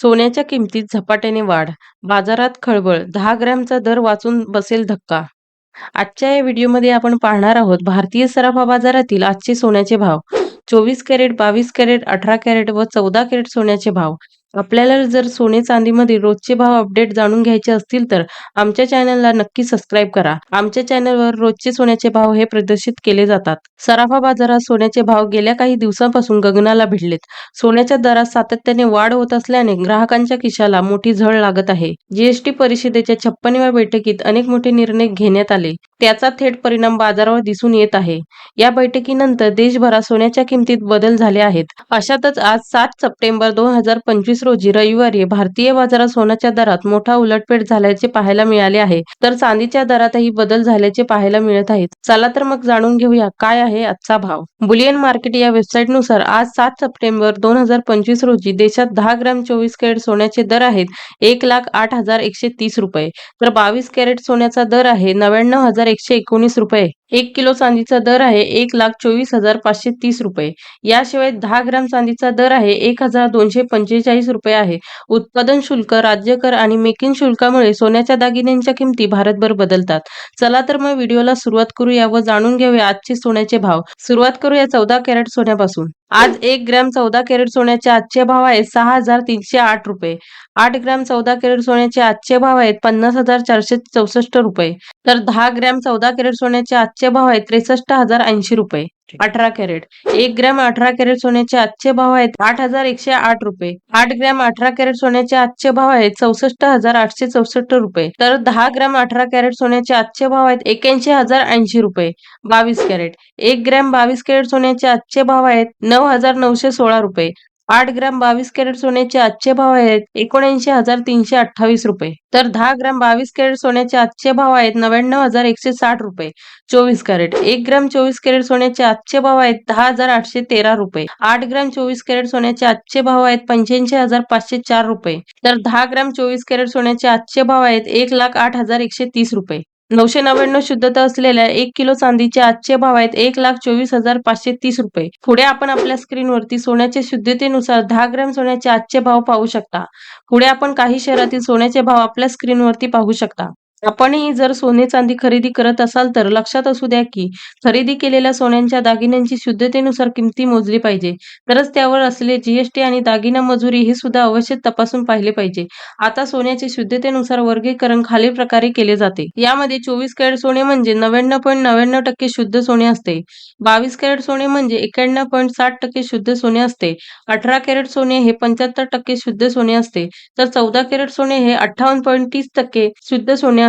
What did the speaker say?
सोन्याच्या किमतीत झपाट्याने वाढ, बाजारात खळबळ, दहा ग्रॅमचा दर वाचून बसेल धक्का. आजच्या या व्हिडिओमध्ये आपण पाहणार आहोत भारतीय सराफा बाजारातील आजचे सोन्याचे भाव. चोवीस कॅरेट, बावीस कॅरेट, अठरा कॅरेट व चौदा कॅरेट सोन्याचे भाव. आपल्याला जर सोने चांदीमध्ये रोजचे भाव अपडेट जाणून घ्यायचे असतील तर आमच्या चॅनलला नक्की सबस्क्राईब करा. आमच्या चॅनलवर रोजचे सोन्याचे भाव हे प्रदर्शित केले जातात. सराफा बाजारात सोन्याचे भाव गेल्या काही दिवसांपासून गगनाला भिडलेत. सोन्याच्या दरात सातत्याने वाढ होत असल्याने ग्राहकांच्या खिशाला मोठी झळ लागत आहे. जीएसटी परिषदेच्या छप्पनव्या बैठकीत अनेक मोठे निर्णय घेण्यात आले. त्याचा थेट परिणाम बाजारावर दिसून येत आहे. या बैठकीनंतर देशभरात सोन्याच्या किमतीत बदल झाले आहेत. अशातच आज सात सप्टेंबर दोन हजार पंचवीस रोजी रविवारी भारतीय बाजारात सोन्याच्या दरात मोठा उलटपेट झाल्याचे पाहायला मिळाले आहे. तर चांदीच्या दरातही बदल झाल्याचे पाहायला मिळत आहेत. चला तर मग जाणून घेऊया काय आहे आजचा भाव. बुलियन मार्केट या वेबसाईटनुसार आज सात सप्टेंबर दोन हजार पंचवीस रोजी देशात दहा ग्रॅम चोवीस कॅरेट सोन्याचे दर आहेत एक लाख आठ हजार एकशे तीस रुपये तर बावीस कॅरेट सोन्याचा दर आहे नव्याण्णव हजार एकशे एकोणीस रुपये. एक किलो चांदीचा दर आहे एक लाख चोवीस हजार पाचशे तीस रुपये. याशिवाय दहा ग्रॅम चांदीचा दर आहे एक हजार दोनशे पंचेचाळीस रुपये आहे. उत्पादन शुल्क, राज्य कर आणि मेकिंग शुल्कामुळे सोन्याच्या दागिन्यांच्या किमती भारतभर बदलतात. चला तर मग व्हिडिओला सुरुवात करूया व जाणून घेऊया आजचे सोन्याचे भाव. सुरुवात करूया चौदा कॅरेट सोन्यापासून. आज एक ग्रॅम चौदा कॅरेट सोन्याचे आजचे भाव आहेत सहा हजार तीनशे आठ रुपये. आठ ग्रॅम चौदा कॅरेट सोन्याचे आजचे भाव आहेत पन्नास हजार चारशे चौसष्ट रुपये. तर दहा ग्रॅम चौदा कॅरेट सोन्याचे आजचे भाव आहेत त्रेसष्ट हजार ऐंशी रुपये. अठरा कॅरेट एक ग्रॅम अठरा कॅरेट सोन्याचे आजचे भाव आहेत आठ हजार एकशे आठ रुपये. आठ ग्रॅम अठरा कॅरेट सोन्याचे आजचे भाव आहेत चौसष्ट हजार आठशे चौसष्ट रुपये. तर दहा ग्रॅम अठरा कॅरेट सोन्याचे आजचे भाव आहेत एक्याऐंशी हजार ऐंशी रुपये. बावीस कॅरेट एक ग्रॅम बावीस कॅरेट सोन्याचे आजचे भाव आहेत नऊ हजार नऊशे सोळा रुपये. आठ ग्राम बावीस कॅरेट सोन्याचे आजचे भाव आहेत एकोणऐंशी हजार तीनशे अठ्ठावीस रुपये. तर दहा ग्राम बावीस कॅरेट सोन्याचे आजचे भाव आहेत नव्याण्णव हजार एकशे साठ रुपये. चोवीस कॅरेट एक ग्राम चोवीस कॅरेट सोन्याचे आजचे भाव आहेत दहा हजार आठशे तेरा रुपये. आठ ग्राम चोवीस कॅरेट सोन्याचे आजचे भाव आहेत पंच्याऐंशी हजार पाचशे चार रुपये. तर दहा ग्राम चोवीस कॅरेट सोन्याचे आजचे भाव आहेत एक लाख आठ हजार एकशे तीस रुपये. नऊशे नव्याण्णव शुद्धता असलेल्या एक किलो चांदीचे आजचे भाव आहेत एक लाख चोवीस हजार पाचशे तीस रुपये. पुढे आपण आपल्या स्क्रीनवरती सोन्याच्या शुद्धतेनुसार दहा ग्रॅम सोन्याचे आजचे भाव पाहू शकता. पुढे आपण काही शहरातील सोन्याचे भाव आपल्या स्क्रीनवरती पाहू शकता. आपणही जर सोने चांदी खरेदी करत असाल तर लक्षात असू द्या की खरेदी केलेल्या सोन्याच्या दागिन्यांची शुद्धतेनुसार किमती मोजली पाहिजे. तरच त्यावर असले जीएसटी आणि दागिना मजुरी हे सुद्धा अवश्य तपासून पाहिले पाहिजे. आता सोन्याचे शुद्धतेनुसार वर्गीकरण खालील प्रकारे केले जाते. यामध्ये चोवीस कॅरेट सोने म्हणजे नव्याण्णव पॉईंट नव्याण्णव टक्के शुद्ध सोने असते. बावीस कॅरेट सोने म्हणजे एक्याण्णव पॉईंट साठ टक्के शुद्ध सोने असते. अठरा कॅरेट सोने हे पंच्याहत्तर टक्के शुद्ध सोने असते. तर चौदा कॅरेट सोने हे अठ्ठावन्न पॉईंट तीस टक्के शुद्ध सोने